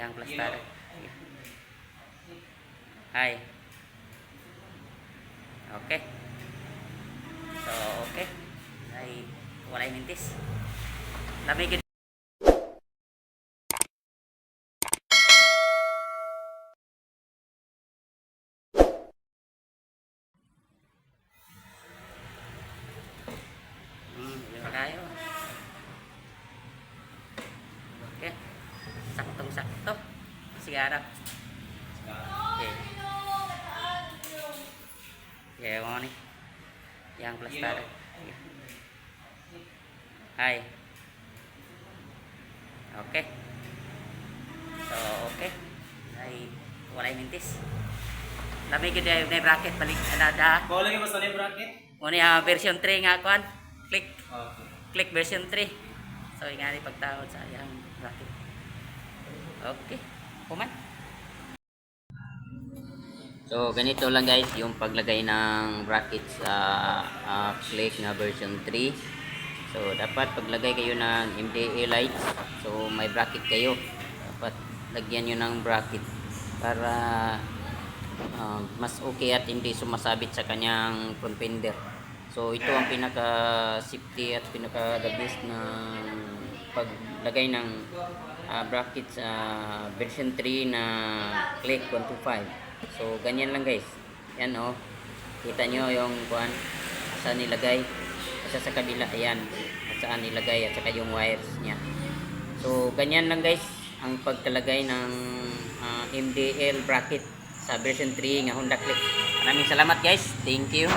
Yang plastar. Hi. Okay. So, okay. Ay, walay mintis. Lamig yun. Hmm, yun tayo. Okay. Saktong-sakto. Sigara. Okay. Mo ni. Yang plastar. Hi. Okay. So, okay. Ay, walay mintis. Lamig yun na bracket balik na da. Kau lagi mas tali bracket? Muna yung version 3 nga kuan. Click Okay. click version 3. So, yung nga ni pagtawad sa yang bracket. Okay. Kuman. So, ganito lang guys yung paglagay ng bracket sa ah, click na version 3. So, dapat paglagay kayo ng MDA lights. So, may bracket kayo. Dapat lagyan nyo ng bracket para ah, mas okay at hindi sumasabit sa kanyang front fender. So ito ang pinaka safety at pinaka the best na paglagay ng ah, bracket sa version 3 na click 125. So ganyan lang guys. Yan oh. Kita nyo yung kuan saan nilagay. Asa sa kabila ayan. At saan nilagay at saka yung wires niya. So ganyan lang guys ang pagkalagay ng ah, MDL bracket sa version 3 nga Honda Click. Maraming salamat guys. Thank you.